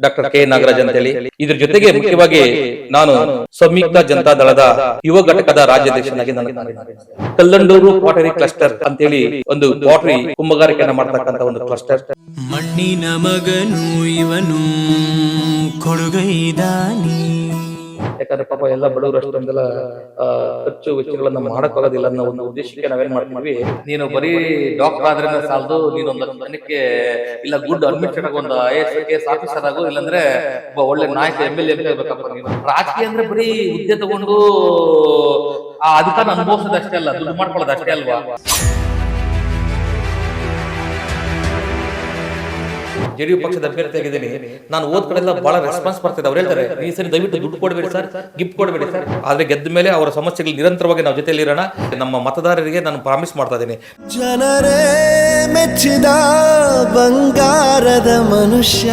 Doctor K Nagaraj ಅಂತ ಹೇಳಿ ಇದ್ರ ಜೊತೆಗೆ ಮುಖ್ಯವಾಗಿ ನಾನು ಸಂಯುಕ್ತ ಜನತಾ ದಳದ ಯುವ ಘಟಕದ ರಾಜ್ಯಾಧ್ಯಕ್ಷನಾಗಿ ಕಲ್ಲಂಡೂರು ಪಾಟರಿ ಕ್ಲಸ್ಟರ್ ಅಂತ ಹೇಳಿ ಒಂದು ಪಾಟರಿ ಕುಂಭಗಾರಿಕೆಯನ್ನ ಮಾಡ್ತಕ್ಕಂತ ಒಂದು ಕ್ಲಸ್ಟರ್. ಮಣ್ಣಿನ ಮಗನು ಇವನು ಕೊಡುಗೈದಾನಿ ಯಾಕಂದ್ರೆ ಪಾಪ ಎಲ್ಲ ಬಡವರು ಅಷ್ಟೊಂದೆಲ್ಲ ಆ, ಖರ್ಚು ವೆಚ್ಚಗಳನ್ನ ಮಾಡಕ್ಕಾಗೋದಿಲ್ಲ ಅನ್ನೋ ಒಂದು ಉದ್ದೇಶಕ್ಕೆ ನಾವೇನ್ ಮಾಡ್ತೀವಿ ನೀನು ಬರೀ ಡಾಕ್ಟರ್ ಆದ್ರೆ ಸಾಲದು, ನೀನು ಒಂದು ಜನಕ್ಕೆ ಇಲ್ಲ ಗುಡ್ ಆಗಿ ಒಂದು ಐ ಎಸ್ ಆಫೀಸರ್ ಆಗು, ಇಲ್ಲಾಂದ್ರೆ ಒಬ್ಬ ಒಳ್ಳೆ ನಾಯಕ ಎಂ ಎಲ್ ಎಂ ರಾಜಕೀಯ ಅಂದ್ರೆ ಬರೀ ಹುದ್ದೆ ತಗೊಂಡು, ಆ ಅಧಿಕಾರ ಅನುಭವಿಸೋದಷ್ಟೇ ಅಲ್ಲ, ದುಡ್ಡು ಮಾಡ್ಕೊಳ್ಳೋದು ಅಷ್ಟೇ ಅಲ್ವಾ? ಜೆಡಿಯು ಪಕ್ಷದ ಅಭ್ಯರ್ಥಿಯಾಗಿದ್ದೀನಿ ನಾನು ಓದ್ ಕಡೆ ಬಹಳ ರೆಸ್ಪಾನ್ಸ್ ಬರ್ತಿದೆ. ಅವ್ರು ಹೇಳ್ತಾರೆ, ಈ ಸರಿ ದಯವಿಟ್ಟು ದುಡ್ಡು ಕೊಡಬೇಡಿ ಸರ್ ಗಿಫ್ಟ್ ಕೊಡಬೇಡಿ ಸರ್. ಆದ್ರೆ ಗೆದ್ದ ಮೇಲೆ ಅವರ ಸಮಸ್ಯೆಗಳು ನಿರಂತರವಾಗಿ ನಾವು ಜೊತೆಯಲ್ಲಿ ಇರೋಣ. ನಮ್ಮ ಮತದಾರರಿಗೆ ನಾನು ಪ್ರಾಮಿಸ್ ಮಾಡ್ತಾ ಇದ್ದೀನಿ. ಜನರೇ ಮೆಚ್ಚಿದ ಬಂಗಾರದ ಮನುಷ್ಯ.